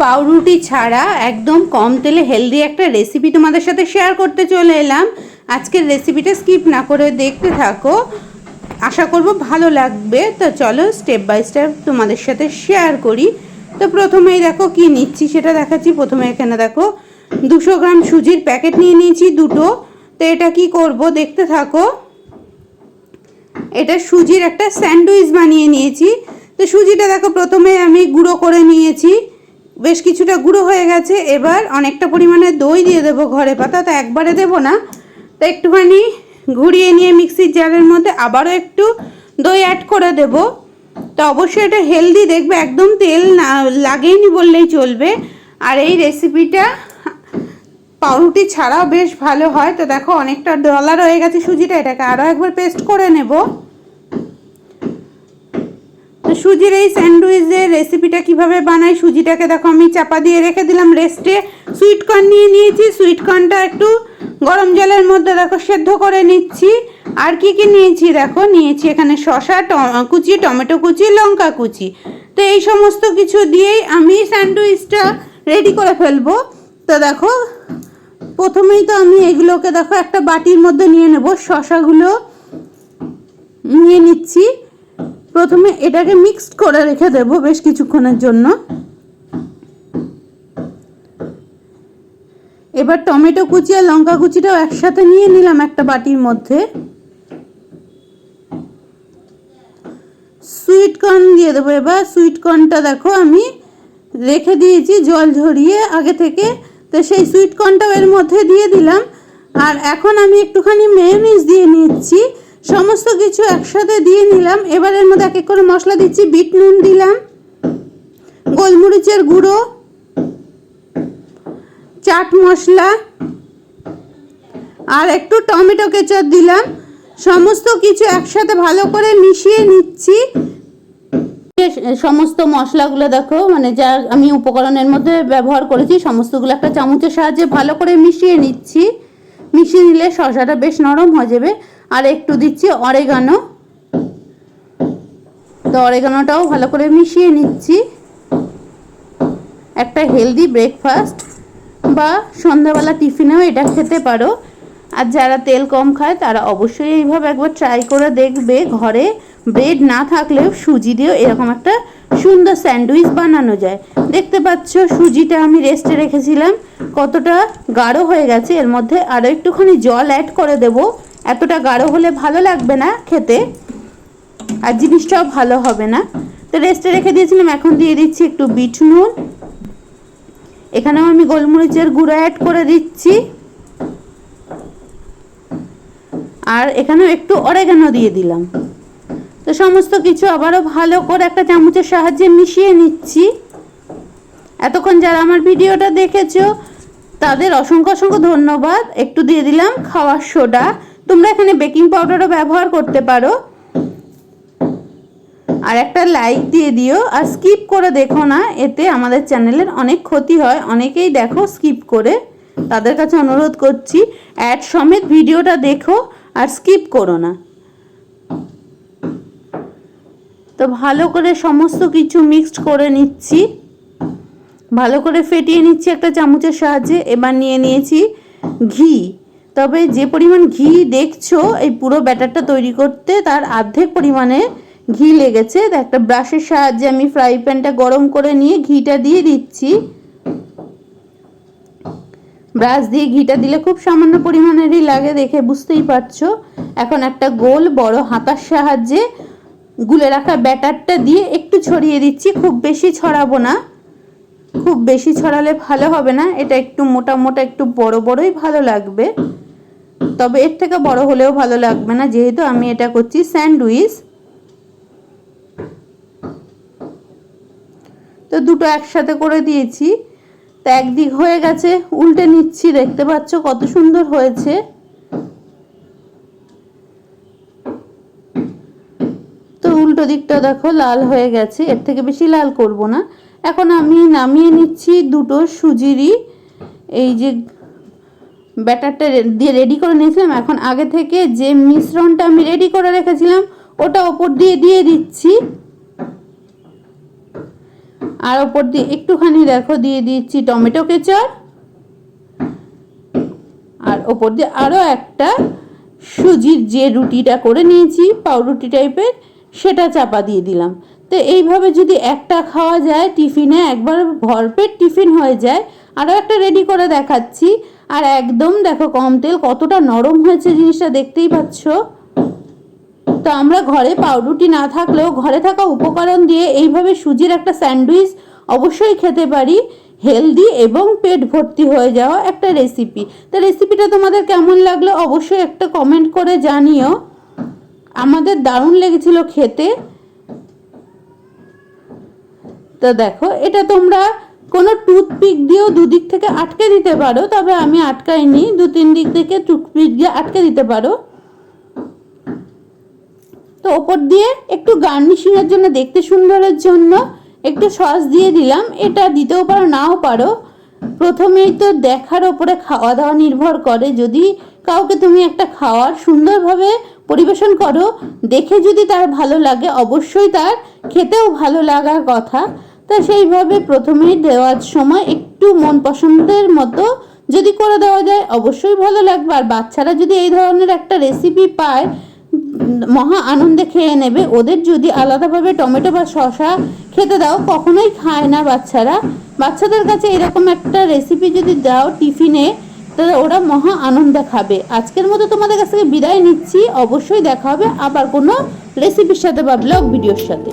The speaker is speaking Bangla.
পাউরুটি ছাড়া একদম কম তেলে হেলদি একটা রেসিপি তোমাদের সাথে শেয়ার করতে চলে এলাম। আজকের রেসিপিটা স্কিপ না করে দেখতে থাকো। আশা করব ভালো লাগবে। তো চলো স্টেপ বাই স্টেপ তোমাদের সাথে শেয়ার করি। তো প্রথমেই দেখো কি নিচ্ছি, সেটা দেখাচ্ছি। প্রথমে এখানে দেখো দুশো গ্রাম সুজির প্যাকেট নিয়ে নিয়েছি দুটো। তো এটা কি করব দেখতে থাকো। এটা সুজির একটা স্যান্ডউইচ বানিয়ে নিয়েছি। তো সুজিটা দেখো প্রথমে আমি গুঁড়ো করে নিয়েছি। বেশ কিছুটা গুঁড়ো হয়ে গেছে। এবার অনেকটা পরিমাণে দই দিয়ে দেবো ঘরে পাতা, তো একবারে দেবো না। তো একটুখানি ঘুরিয়ে নিয়ে মিক্সির জারের মধ্যে আবারও একটু দই অ্যাড করে দেব। তো অবশ্যই এটা হেলদি দেখবে একদম তেল না লাগেইনি বললেই চলবে। আর এই রেসিপিটা পাউরুটি ছাড়াও বেশ ভালো হয়। তো দেখো অনেকটা ডলা রয়ে গেছে সুজিটা, এটাকে আরও একবার পেস্ট করে নেব। তো সুজির এই স্যান্ডউইচের রেসিপিটা কীভাবে বানাই? সুজিটাকে দেখো, আমি চাপা দিয়ে রেখে দিলাম রেস্টে সুইট কর্ন নিয়ে নিয়েছি। সুইট কর্নটা একটু গরম জলের মধ্যে দেখো, সেদ্ধ করে নিচ্ছি। আর কি কি নিয়েছি দেখো? নিয়েছি এখানে শশা কুচি, টমেটো কুচি, লঙ্কা কুচি। তো এই সমস্ত কিছু দিয়েই আমি স্যান্ডউইচটা রেডি করে ফেলব। তো দেখো, প্রথমেই তো আমি এগুলোকে দেখো একটা বাটির মধ্যে নিয়ে নেব। শশাগুলো নিয়ে নিচ্ছি। প্রথমে এটাকে মিক্সড করে রেখে দেব বেশ কিছুক্ষণের জন্য। এবার টমেটো কুচি আর লঙ্কা কুচিটাও একসাথে নিয়ে নিলাম একটা বাটির মধ্যে। সুইট কর্ন দিয়ে দেবো এবার। সুইট কর্নটা দেখো আমি রেখে দিয়েছি জল ঝরিয়ে আগে থেকে। তো সেই সুইট কর্নটাও এর মধ্যে দিয়ে দিলাম। আর এখন আমি একটুখানি মেয়োনিজ দিয়ে নিচ্ছি। সমস্ত কিছু একসাথে দিয়ে নিলাম। এবার এর মধ্যে এক এক করে মশলা দিচ্ছি। বিট নুন দিলাম। গোলমরিচের গুঁড়ো। চাট মশলা। আর একটু টমেটো কেচাপ দিলাম। সমস্ত কিছু একসাথে ভালো করে মিশিয়ে নিচ্ছি। সমস্ত মশলাগুলো দেখো মানে যা আমি উপকরণের মধ্যে ব্যবহার করেছি, সমস্তগুলো একটা চামচের সাহায্যে ভালো করে মিশিয়ে নিচ্ছি। মিশিয়ে নিলে শসাটা বেশ নরম হয়ে যাবে। আর একটু দিচ্ছি অরেগানো তো অরেগানোটাও ভালো করে মিশিয়ে নিচ্ছি। একটা হেলদি ব্রেকফাস্ট বা সন্ধ্যাবেলা টিফিনেও এটা খেতে পারো। আর যারা তেল কম খায়, তারা অবশ্যই এইভাবে একবার ট্রাই করে দেখবে ঘরে। ব্রেড না থাকলেও সুজি দিয়েও এরকম একটা সুন্দর স্যান্ডউইচ বানানো যায়। দেখতে পাচ্ছ সুজিটা আমি রেস্টে রেখেছিলাম। কতটা গাঢ় হয়ে গেছে, এর মধ্যে আরও একটুখানি জল অ্যাড করে দেব। এতটা গাঢ় হলে ভালো লাগবে না খেতে, আর জিনিসটাও ভালো হবে না। তো রেস্টে রেখে দিয়েছিলাম, এখন দিয়ে দিচ্ছি একটু বিট নুন। এখানেও আমি গোলমরিচের গুঁড়ো অ্যাড করে দিচ্ছি। আর এখানেও একটু অরেগানো দিয়ে দিলাম। তো সমস্ত কিছু আবারও ভালো করে একটা চামচের সাহায্যে মিশিয়ে নিচ্ছি। এতক্ষণ যারা আমার ভিডিওটা দেখেছ তাদের অসংখ্য অসংখ্য ধন্যবাদ। একটু দিয়ে দিলাম খাওয়ার সোডা। তোমরা এখানে বেকিং পাউডারও ব্যবহার করতে পারো। আর একটা লাইক দিয়ে দিও। আর স্কিপ করে দেখো না, এতে আমাদের চ্যানেলের অনেক ক্ষতি হয়। অনেকেই দেখো স্কিপ করে। তাদের কাছে অনুরোধ করছি, অ্যাড সমেত ভিডিওটা দেখো আর স্কিপ করো না। তো ভালো করে সমস্ত কিছু মিক্সড করে নিচ্ছি। ভালো করে ফেটিয়ে নিচ্ছি একটা চামচের সাহায্যে। এবার নিয়ে নিয়েছি ঘি। তবে যে পরিমাণ ঘি দেখছ, এই পুরো ব্যাটারটা তৈরি করতে তার অর্ধেক পরিমাণে ঘি লেগেছে। একটা ব্রাশের সাহায্যে আমি ফ্রাই প্যানটা গরম করে নিয়ে ঘিটা দিয়ে দিচ্ছি। ব্রাশ দিয়ে ঘিটা দিলে খুব সামান্য পরিমাণেরই লাগে দেখে বুঝতেই পারছ। এখন একটা গোল বড় হাতার সাহায্যে গুলে রাখা ব্যাটারটা দিয়ে একটু ছড়িয়ে দিচ্ছি, খুব বেশি ছড়াবো না। খুব বেশি ছড়ালে ভালো হবে না, এটা একটু মোটা মোটা, একটু বড় বড়ই ভালো লাগবে। তবে এর থেকে বড় হলেও ভালো লাগবে না, যেহেতু আমি এটা করছি স্যান্ডউইচ। তো দুটো একসাথে করে দিয়েছি। তো একদিক হয়ে গেছে, উল্টে নিচ্ছি, দেখতে পাচ্ছ কত সুন্দর হয়েছে। তো উল্টো দিকটা দেখো, লাল হয়ে গেছে, এর থেকে বেশি লাল করব না। এখন আমি নামিয়ে নিচ্ছি দুটো সুজিরই। এই যে ব্যাটারটা দিয়ে রেডি করে নিয়েছিলাম। এখন আগে থেকে যে মিশ্রণটা আমি রেডি করে রেখেছিলাম, ওটা ওপর দিয়ে দিয়ে দিচ্ছি। আর ওপর দিয়ে একটুখানি দেখো, দিয়ে দিচ্ছি টমেটো কেচার আর ওপর দিয়ে আরও একটা সুজির যে রুটিটা করে নিয়েছি, পাউরুটি টাইপের সেটা চাপা দিয়ে দিলাম। তো এইভাবে যদি একটা খাওয়া যায় টিফিনে, একবার ভরপেট টিফিন হয়ে যায়। আরও একটা রেডি করে দেখাচ্ছি। আর একদম দেখো কম তেল, কতটা নরম হয়েছে জিনিসটা দেখতেই পাচ্ছ। তো আমরা ঘরে পাউরুটি না থাকলেও, ঘরে থাকা উপকরণ দিয়ে এইভাবে সুজির একটা স্যান্ডউইচ অবশ্যই খেতে পারি। হেলদি এবং পেট ভর্তি হয়ে যাওয়া একটা রেসিপি তো রেসিপিটা তোমাদের কেমন লাগল অবশ্যই একটা কমেন্ট করে জানিও। আমাদের দারুণ লেগেছিল খেতে। তো দেখো, এটা তোমরা কোনো টুথপিক দিয়েও দুদিক থেকে আটকে দিতে পারো, তবে আমি আটকাইনি। দু তিন দিক থেকে টুথপিক দিয়ে আটকে দিতে পারো। তো ওপর দিয়ে একটু গার্নিশিংয়ের জন্য, দেখতে সুন্দরের জন্য একটু সস দিয়ে দিলাম। এটা দিতেও পারো, নাও পারো। প্রথমেই তো দেখার ওপরে খাওয়া দাওয়া নির্ভর করে। যদি কাউকে তুমি একটা খাওয়ার সুন্দরভাবে পরিবেশন করো, দেখে যদি তার ভালো লাগে, অবশ্যই তার খেতেও ভালো লাগার কথা। তা সেইভাবে প্রথমেই দেওয়ার সময় একটু মন পছন্দের মতো যদি করে দেওয়া যায়, অবশ্যই ভালো লাগবে। আর বাচ্চারা যদি এই ধরনের একটা রেসিপি পায়, মহা আনন্দে খেয়ে নেবে। ওদের যদি আলাদাভাবে টমেটো বা শশা খেতে দাও, কখনোই খায় না বাচ্চারা। বাচ্চাদের কাছে এরকম একটা রেসিপি যদি দাও টিফিনে তাহলে ওরা মহা আনন্দে খাবে। আজকের মতো তোমাদের কাছ থেকে বিদায় নিচ্ছি। অবশ্যই দেখা হবে আবার কোনো রেসিপির সাথে বা ব্লগ ভিডিওর সাথে।